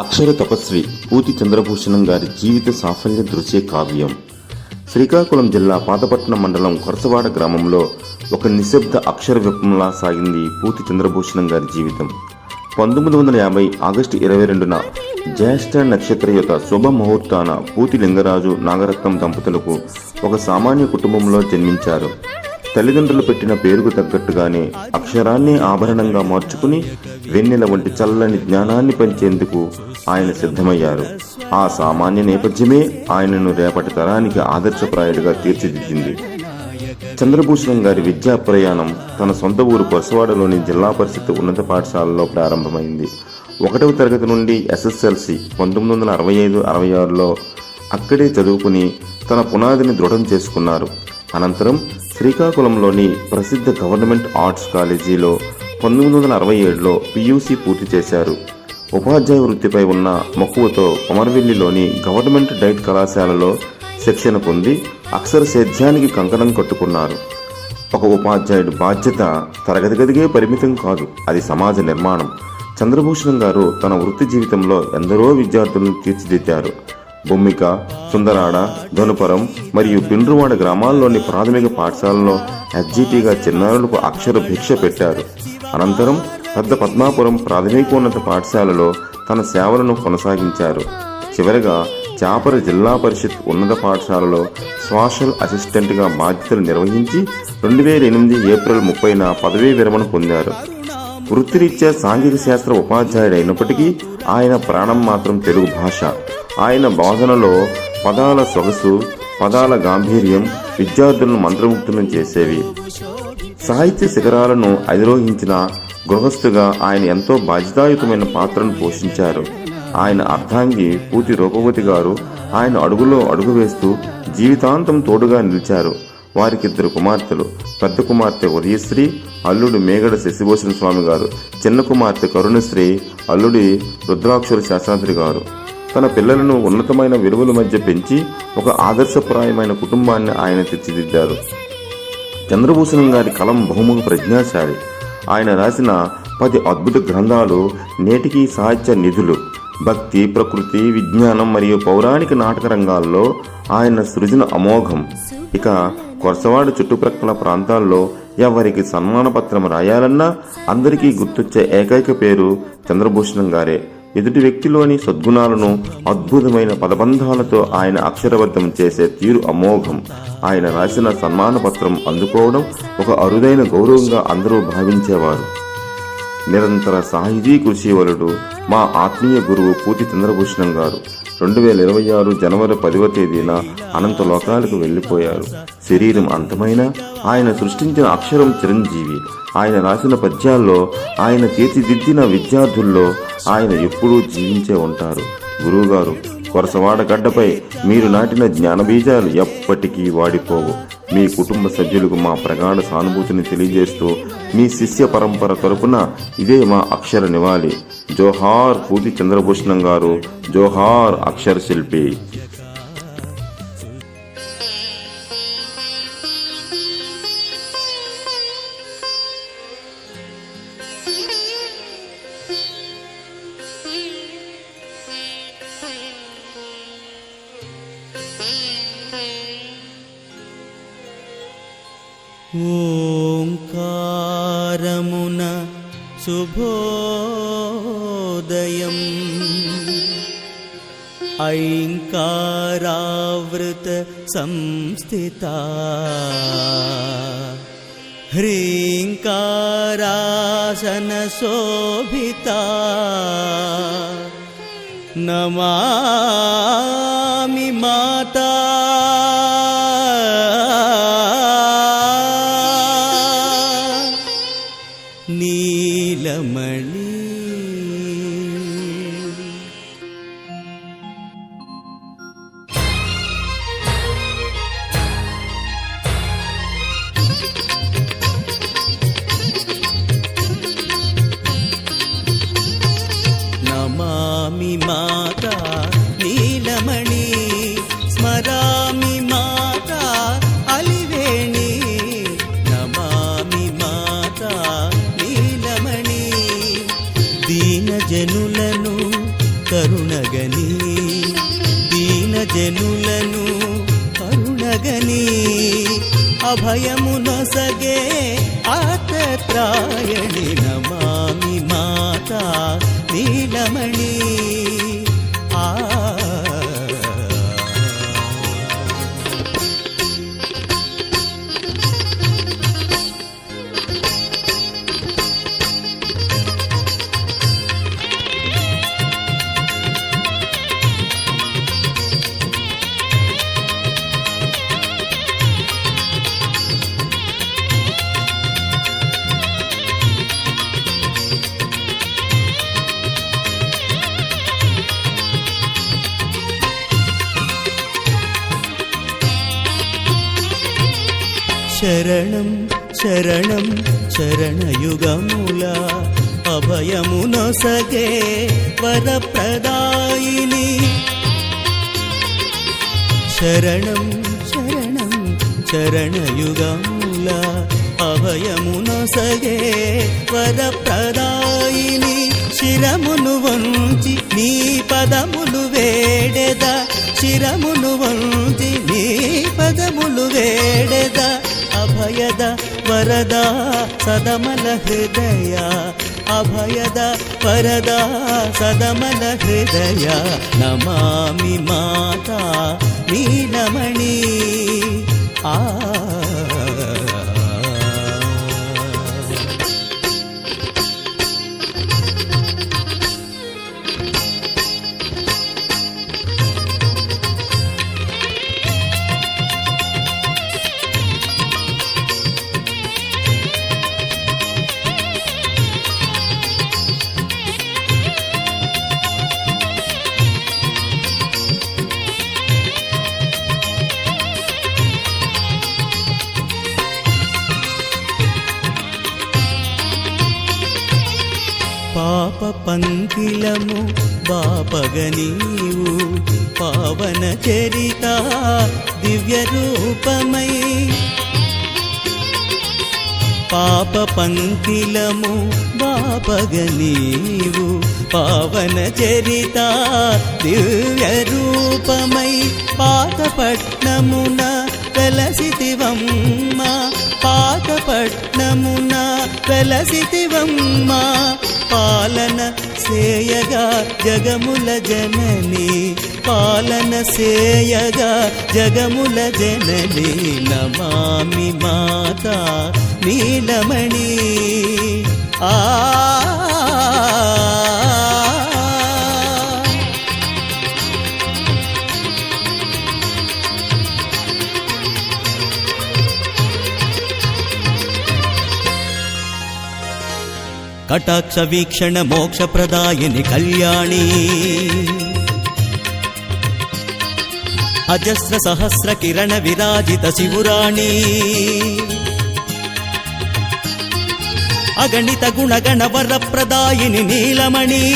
అక్షర తపస్వి పూతి చంద్రభూషణం గారి జీవిత సాఫల్య దృశ్య కావ్యం. శ్రీకాకుళం జిల్లా పాతపట్నం మండలం కొరసవాడ గ్రామంలో ఒక నిశ్శబ్ద అక్షర విప్లవంలా సాగింది పూతి చంద్రభూషణం గారి జీవితం. పంతొమ్మిది వందల యాభై ఆగస్టు ఇరవై రెండున జ్యేష్ఠ నక్షత్ర యొక్క శుభ ముహూర్తాన పూతి లింగరాజు నాగరత్నం దంపతులకు ఒక సామాన్య కుటుంబంలో జన్మించారు. తల్లిదండ్రులు పెట్టిన పేరుకు తగ్గట్టుగానే అక్షరాన్ని ఆభరణంగా మార్చుకుని వెన్నెల వంటి చల్లని జ్ఞానాన్ని పంచేందుకు ఆయన సిద్ధమయ్యారు. ఆ సామాన్య నేపథ్యమే ఆయనను రేపటి తరానికి ఆదర్శప్రాయుడిగా తీర్చిదిద్దింది. చంద్రభూషణం గారి విద్యా ప్రయాణం తన సొంత ఊరు కొరసవాడలోని జిల్లా పరిషత్ ఉన్నత పాఠశాలలో ప్రారంభమైంది. ఒకటవ తరగతి నుండి ఎస్ఎస్ఎల్సి పంతొమ్మిది వందల అరవై ఐదు అరవై ఆరులో అక్కడే చదువుకుని తన పునాదిని దృఢం చేసుకున్నారు. అనంతరం శ్రీకాకుళంలోని ప్రసిద్ధ గవర్నమెంట్ ఆర్ట్స్ కాలేజీలో పంతొమ్మిది వందల అరవై ఏడులో పియూసీ పూర్తి చేశారు. ఉపాధ్యాయ వృత్తిపై ఉన్న మక్కువతో కొమర్వెల్లిలోని గవర్నమెంట్ డైట్ కళాశాలలో శిక్షణ పొంది అక్షర సేద్యానికి కంకణం కట్టుకున్నారు. ఒక ఉపాధ్యాయుడి బాధ్యత తరగతి గదిగే పరిమితం కాదు అది సమాజ నిర్మాణం. చంద్రభూషణం గారు తన వృత్తి జీవితంలో ఎందరో విద్యార్థులను తీర్చిదిద్దారు. బొమ్మిక సుందరాడ ధనుపురం మరియు పిండ్రువాడ గ్రామాల్లోని ప్రాథమిక పాఠశాలలో ఎస్జిటిగా చిన్నారులకు అక్షర భిక్ష పెట్టారు. అనంతరం పెద్ద పద్మాపురం ప్రాథమికోన్నత పాఠశాలలో తన సేవలను కొనసాగించారు. చివరగా చాపర జిల్లా పరిషత్ ఉన్నత పాఠశాలలో సోషల్ అసిస్టెంట్గా బాధ్యతలు నిర్వహించి రెండు వేల ఎనిమిది ఏప్రిల్ ముప్పైన పదవీ విరమణ పొందారు. వృత్తిరీత్యా సాంఘిక శాస్త్ర ఉపాధ్యాయుడైనప్పటికీ ఆయన ప్రాణం మాత్రం తెలుగు భాష. ఆయన బోధనలో పదాల సొగసు పదాల గాంభీర్యం విద్యార్థులను మంత్రముగ్ధులను చేసేవి. సాహిత్య శిఖరాలను అధిరోహించిన గృహస్థుగా ఆయన ఎంతో బాధ్యతాయుతమైన పాత్రను పోషించారు. ఆయన అర్థాంగి పూతి రూపవతి గారు ఆయన అడుగులో అడుగు వేస్తూ జీవితాంతం తోడుగా నిలిచారు. వారికిద్దరు కుమార్తెలు. పెద్ద కుమార్తె ఉదయశ్రీ అల్లుడు మేగడ శశిభూషణ స్వామి గారు. చిన్న కుమార్తె కరుణశ్రీ అల్లుడి రుద్రాక్షర శాస్త్రాంత్రి గారు. తన పిల్లలను ఉన్నతమైన విలువల మధ్య పెంచి ఒక ఆదర్శప్రాయమైన కుటుంబాన్ని ఆయన తీర్చిదిద్దారు. చంద్రభూషణం గారి కలం బహుముఖ ప్రజ్ఞాశాలి. ఆయన రాసిన పది అద్భుత గ్రంథాలు నేటికి సాహిత్య నిధులు. భక్తి ప్రకృతి విజ్ఞానం మరియు పౌరాణిక నాటక రంగాల్లో ఆయన సృజన అమోఘం. ఇక కొరసవాడ చుట్టుప్రక్కల ప్రాంతాల్లో ఎవరికి సన్మాన పత్రం రాయాలన్నా అందరికీ గుర్తొచ్చే ఏకైక పేరు చంద్రభూషణం గారే. ఎదుటి వ్యక్తిలోని సద్గుణాలను అద్భుతమైన పదబంధాలతో ఆయన అక్షరబద్ధం చేసే తీరు అమోఘం. ఆయన రాసిన సన్మాన పత్రం అందుకోవడం ఒక అరుదైన గౌరవంగా అందరూ భావించేవారు. నిరంతర సాహితీ కృషి వలుడు మా ఆత్మీయ గురువు పూతి చంద్రభూషణం గారు. రెండు వేల ఇరవై ఆరు జనవరి పదివ తేదీన అనంత లోకాలకు వెళ్ళిపోయారు. శరీరం అంతమైన ఆయన సృష్టించిన అక్షరం చిరంజీవి. ఆయన రాసిన పద్యాల్లో ఆయన తీర్చిదిద్దిన విద్యార్థుల్లో ఆయన ఎప్పుడూ జీవించే ఉంటారు. గురువుగారు కొరసవాడ గడ్డపై మీరు నాటిన జ్ఞానబీజాలు ఎప్పటికీ వాడిపోవు. మీ కుటుంబ సభ్యులకు మా ప్రగాఢ సానుభూతిని తెలియజేస్తూ మీ శిష్య పరంపర తరపున ఇదే మా అక్షర నివాళి. జోహార్ పూతి చంద్రభూషణం గారు జోహార్ అక్షర శిల్పి. संस्थिता। ह्रीङ्कारासनशोभिता। नमामि माता శరణం శరణం శరణయుగముల అభయమునొసగే వరప్రదాయిని శరణం శరణం శరణయుగముల అభయమునొసగే వరప్రదాయిని శిరమును వంచి నీ పదములు వేడెద శిరమును వంచి నీ పదములు వేడెదా అభయద వరద సదమల హృదయ అభయద వరద సదమల హృదయ నమామి మాత నీలమణి ఆ నీలము బాపగ నీవు పావన చరిత దివ్య రూపమై. పాప పంకిలము బాపగ నీవు పావన చరిత దివ్య రూపమై. పాతపట్నమున వెలసితివమ్మ. పాతపట్నమున వెలసితివమ్మ. పాలన సేయగా జగముల జనని పాలన సేయగా జగముల జనని నమామి మాత నీలమణి. ఆ కటాక్ష వీక్షణ మోక్ష ప్రదాయిని కళ్యాణి. అజస్ర సహస్ర కిరణ విరాజిత శివురాణి. అగణిత గుణగణ వర ప్రదాయిని నీలమణి.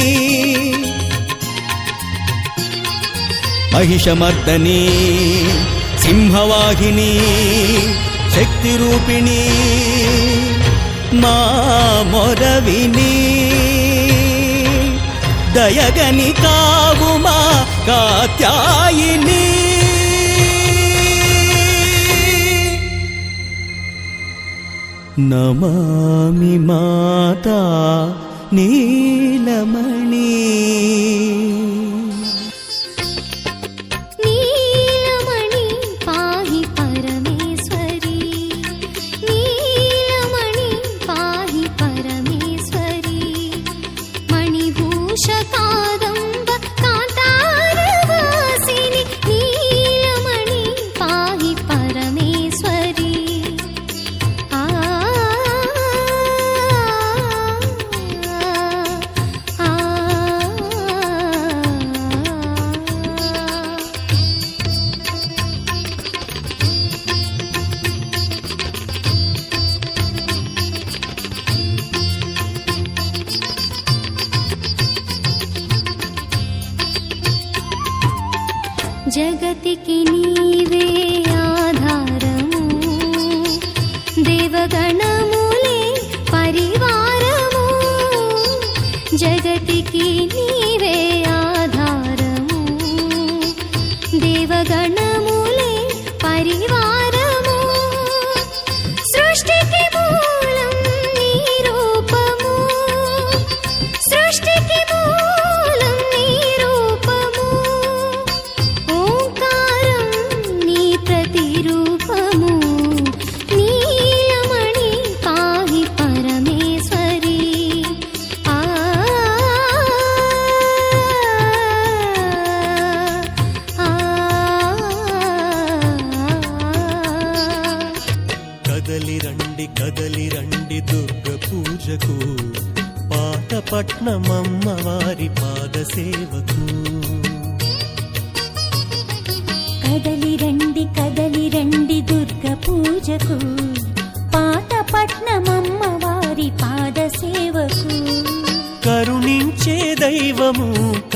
మహిషమర్దని సింహవాహిని శక్తి రూపిణి మా మొరవిని దయగని కావుమా కాత్యాయిని. నమామి మాతా నీలమణి.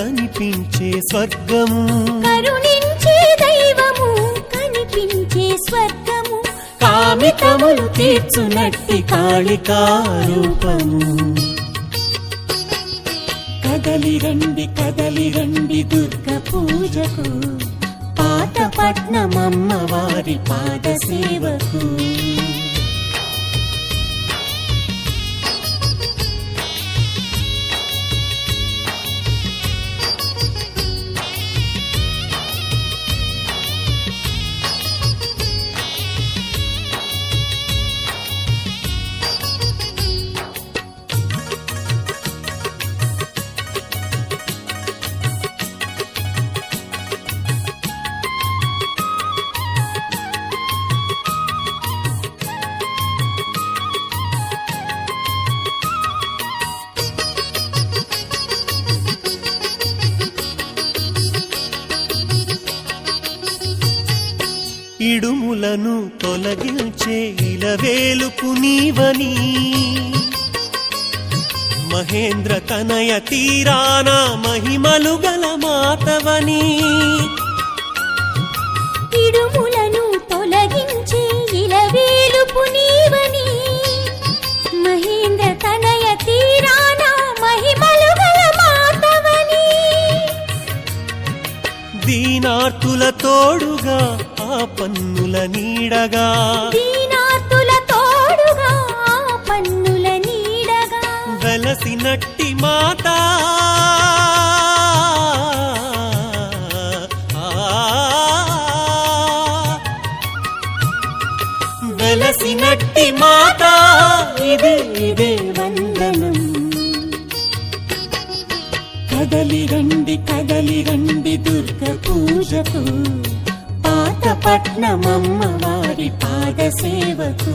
కనిపించే స్వర్గము. కరుణించే దైవము కనిపించే స్వర్గము. కామితములు తీర్చునట్టి కాళికారూపము కదలి రండి కదలి రండి దుర్గ పూజకు. పాత పట్నమమ్మ వారి పాద సేవకు. ఇడుములను తొలగించే ఇలవేలుపు నీవని. మహేంద్ర తనయ తీరాన మహిమలు గల మాతవని. ఇడుములను తొలగించి ఇలవేలుపు నీవని. మహేంద్ర తనయ తీరాన మహిమలు గల మాతవని. దీనార్తుల తోడుగా పన్నుల నీడగా. దీనార్తుల తోడుగా పన్నుల నీడగా. వెలసినట్టి మాత. వెలసినట్టి మాత. ఇదే ఇదే వందనం. కదలి రండి కదలి రండి దుర్గ పూజకు. పాత పట్నమమ్మ వారి పాద సేవకు.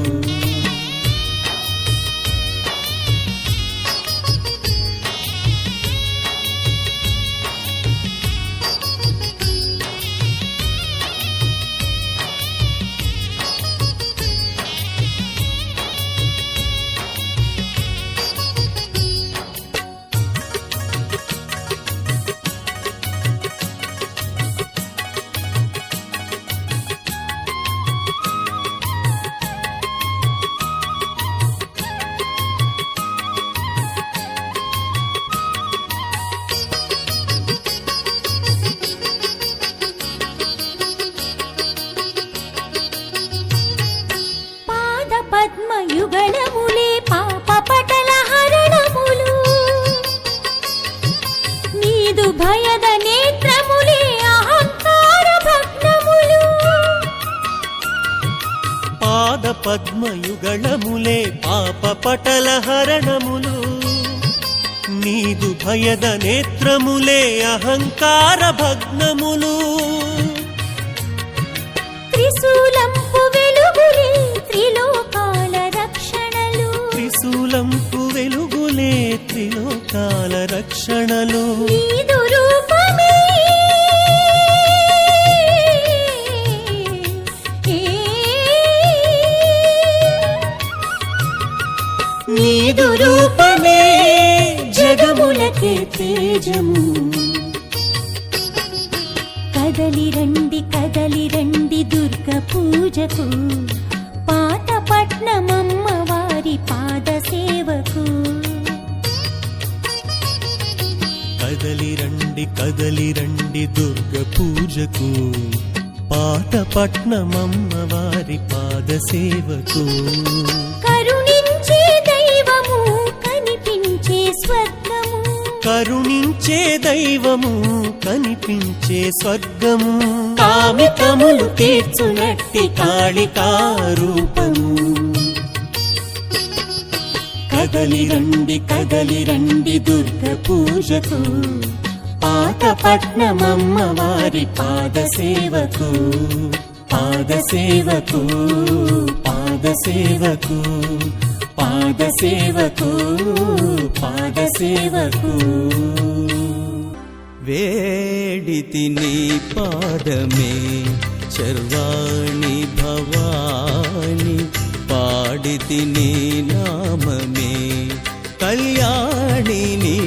భయద నేత్రములే అహంకార భగ్నములు. పాద పద్మయుగళములే పాప పటల హరణములు. నీదు భయద నేత్రములే అహంకార భగ్నములు. వెలుగులే త్రిలోకాల రక్షణలో పూజకు పాత పట్నమమ్మ వారి పాద సేవకు కరుణించే దైవము కనిపించే స్వర్గము. కరుణించే దైవము కనిపించే స్వర్గము. కామితములు తీర్చునట్టి కాళికారూపము కదలి రండి కదలి రండి దుర్గ పూజకు. పాత పట్నమమ్మ వారి పాద సేవకు పాద సేవకు పాద సేవకు పాద సేవకు పాద సేవకు వేడితి నీ పాదమే చర్వాణి భవాని పాడితి నీ నామమే. కళ్యాణి నీ